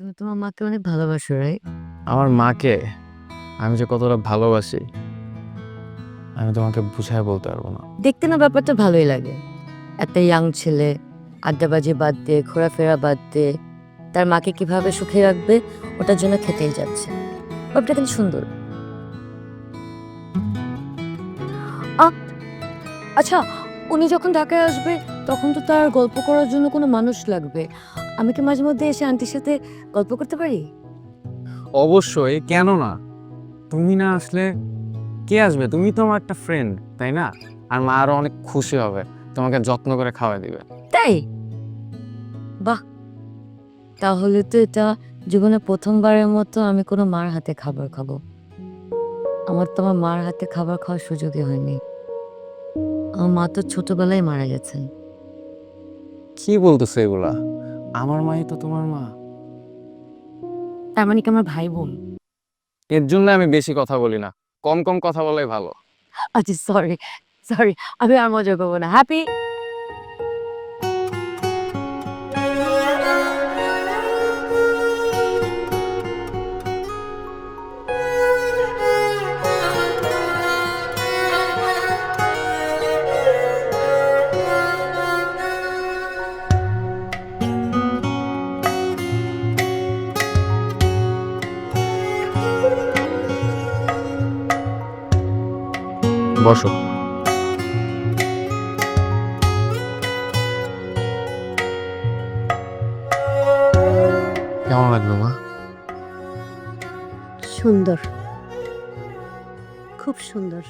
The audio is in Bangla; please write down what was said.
তুমি তোমার মাকে অনেক ভালোবাসো রাই আমার মাকে? আমি যে কতটা ভালোবাসি আমি তোমাকে বুঝায় বলতে পারব না। দেখতে না ব্যাপারটা ভালোই লাগে। একটা ইয়াং ছেলে আড্ডাবাজি বাদ দিয়ে ঘোরাফেরা বাদ দিয়ে তার মাকে কীভাবে সুখে রাখবে ওটার জন্য খেতেই যাচ্ছে। ব্যাপারটা কিন্তু সুন্দর। আচ্ছা উনি যখন ঢাকায় আসবে তখন তো তার গল্প করার জন্য কোনো মানুষ লাগবে। আমি কি মাঝে মধ্যে এসে আন্টির সাথে গল্প করতে পারি? অবশ্যই কেন না? তুমি না আসলে কে আসবে? তুমি তো আমার একটা ফ্রেন্ড তাই না? আর মা আরও অনেক খুশি হবে তোমাকে যত্ন করে খাওয়াই দিবে। তাই? বাহ! তাহলে তো এটা জীবনে প্রথমবারের মতো আমি কোনো মার হাতে খাবার খাব। আমার তো আমার মার হাতে খাবার খাওয়ার সুযোগই হয়নি। আমার মা তো ছোটবেলায় মারা গেছেন। কি বলতেছো এগুলা? আমার মাই তো তোমার মা। তার মানে কি আমার ভাই বোন? এর জন্য আমি বেশি কথা বলি না। কম কম কথা বলাই ভালো। আচ্ছা সরি সরি আমি আর মজা করব না। হ্যাপি বসো কেমন লাগল মা সুন্দর খুব সুন্দর